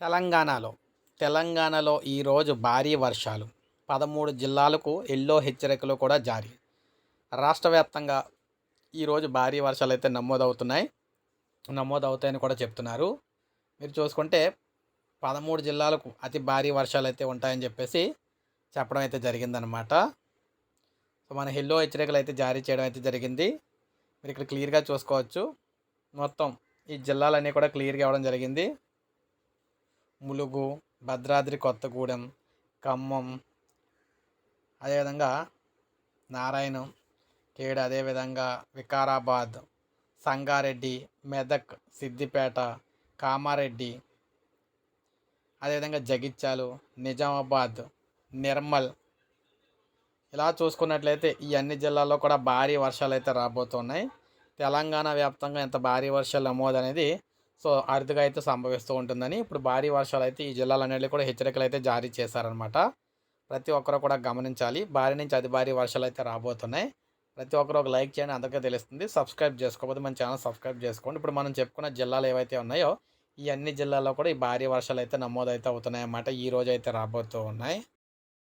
తెలంగాణలో. తెలంగాణలో ఈరోజు భారీ వర్షాలు. పదమూడు జిల్లాలకు ఎల్లో హెచ్చరికలు కూడా జారీ. రాష్ట్ర వ్యాప్తంగా ఈరోజు భారీ వర్షాలు అయితే నమోదవుతున్నాయి. నమోదవుతాయని కూడా చెప్తున్నారు. మీరు చూసుకుంటే పదమూడు జిల్లాలకు అతి భారీ వర్షాలు అయితే ఉంటాయని చెప్పేసి చెప్పడం అయితే జరిగిందనమాట సో మన ఎల్లో హెచ్చరికలు అయితే జారీ చేయడం అయితే జరిగింది. మీరు ఇక్కడ క్లియర్గా చూసుకోవచ్చు. మొత్తం ఈ జిల్లాలన్నీ కూడా క్లియర్గా ఇవ్వడం జరిగింది. ములుగు భద్రాద్రి కొత్తగూడెం ఖమ్మం అదేవిధంగా నారాయణం కేడు అదేవిధంగా వికారాబాద్ సంగారెడ్డి మెదక్ సిద్దిపేట కామారెడ్డి అదేవిధంగా జగిత్యాలు నిజామాబాద్ నిర్మల్. ఇలా చూసుకున్నట్లయితే ఈ అన్ని జిల్లాల్లో కూడా భారీ వర్షాలు అయితే రాబోతున్నాయి. తెలంగాణ వ్యాప్తంగా ఎంత భారీ వర్షాలు నమోదు అనేది సో అరుదుగా అయితే సంభవిస్తూ ఉంటుందని ఇప్పుడు భారీ వర్షాలు అయితే ఈ జిల్లాలన్నింటిలో కూడా హెచ్చరికలు అయితే జారీ చేశారనమాట ప్రతి ఒక్కరు కూడా గమనించాలి. భారీ నుంచి అతి భారీ వర్షాలు అయితే రాబోతున్నాయి. ప్రతి ఒక్కరు ఒక లైక్ చేయండి అందరికీ తెలుస్తుంది. సబ్స్క్రైబ్ చేసుకోకపోతే మన ఛానల్ సబ్స్క్రైబ్ చేసుకోండి. ఇప్పుడు మనం చెప్పుకున్న జిల్లాలు ఏవైతే ఉన్నాయో ఈ అన్ని జిల్లాల్లో కూడా ఈ భారీ వర్షాలు అయితే నమోదైతే అవుతున్నాయి అన్నమాట ఈ రోజు అయితే రాబోతూ ఉన్నాయి.